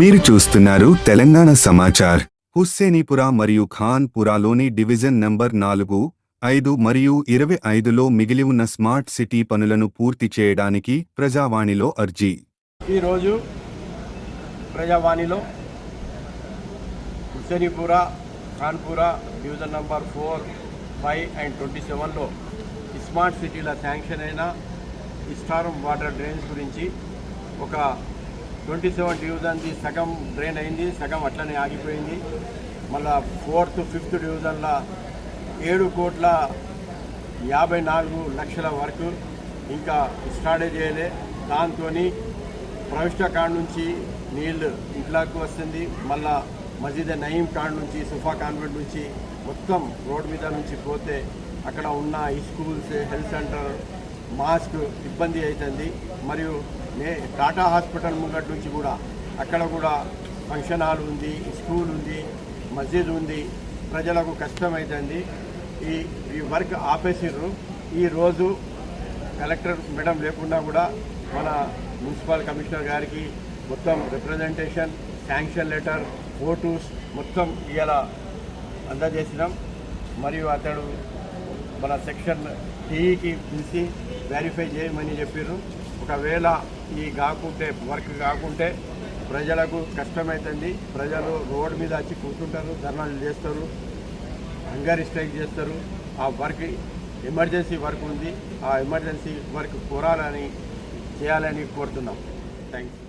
మీరు చూస్తున్నారు తెలంగాణ సమాచార్. హుస్సేనీపుర మరియు ఖాన్పురాలోని డివిజన్ నంబర్ నాలుగు ఐదు మరియు ఇరవై ఐదులో మిగిలి ఉన్న స్మార్ట్ సిటీ పనులను పూర్తి చేయడానికి ప్రజావాణిలో అర్జీ. ఈరోజు ప్రజావాణిలో Hussainipura Khanpura division number four five and twenty సెవెన్లో స్మార్ట్ సిటీల శాంక్షన్ అయిన ఇస్టారం వాటర్ డ్రైన్స్ గురించి ఒక ట్వంటీ సెవెన్ డివిజన్ది సగం డ్రైన్ అయింది సగం అట్లనే ఆగిపోయింది. మళ్ళా ఫోర్త్ ఫిఫ్త్ డివిజన్లో ఏడు కోట్ల యాభై నాలుగు లక్షల వరకు ఇంకా స్టార్ట్ చేయలే. దాంతో ప్రవిష్ట కాడ నుంచి నీళ్ళు ఇంట్లోకి వస్తుంది. మళ్ళా మసీద్ నయీం కాడ నుంచి సుఫా కాన్వెంట్ నుంచి మొత్తం రోడ్ మీద నుంచి పోతే అక్కడ ఉన్న ఈ స్కూల్స్ హెల్త్ సెంటర్ మాస్క్ ఇబ్బంది అవుతుంది మరియు నే టాటా హాస్పిటల్ ముంగటి నుంచి కూడా అక్కడ కూడా ఫంక్షన్ హాల్ ఉంది స్కూల్ ఉంది మస్జిద్ ఉంది. ప్రజలకు కష్టమవుతుంది ఈ ఈ వర్క్ ఆపేసిర్రు. ఈరోజు కలెక్టర్ మేడం లేకుండా కూడా మన మున్సిపల్ కమిషనర్ గారికి మొత్తం రిప్రజెంటేషన్ శాంక్షన్ లెటర్ ఫోటోస్ మొత్తం ఇలా అందజేసినాం. మరియు అతడు మన సెక్షన్ టీఈకి పిలిచి వెరిఫై చేయమని చెప్పారు ఒకవేళ ఈ కాకుంటే వర్క్ కాకుంటే ప్రజలకు కష్టమవుతుంది ప్రజలు రోడ్డు మీద వచ్చి కూర్చుంటారు ధర్నాలు చేస్తారు హంగర్ స్ట్రైక్ చేస్తారు. ఆ వర్క్ ఎమర్జెన్సీ వర్క్ ఉంది. ఆ ఎమర్జెన్సీ వర్క్ కోరాలని చేయాలని కోరుతున్నాం. థ్యాంక్స్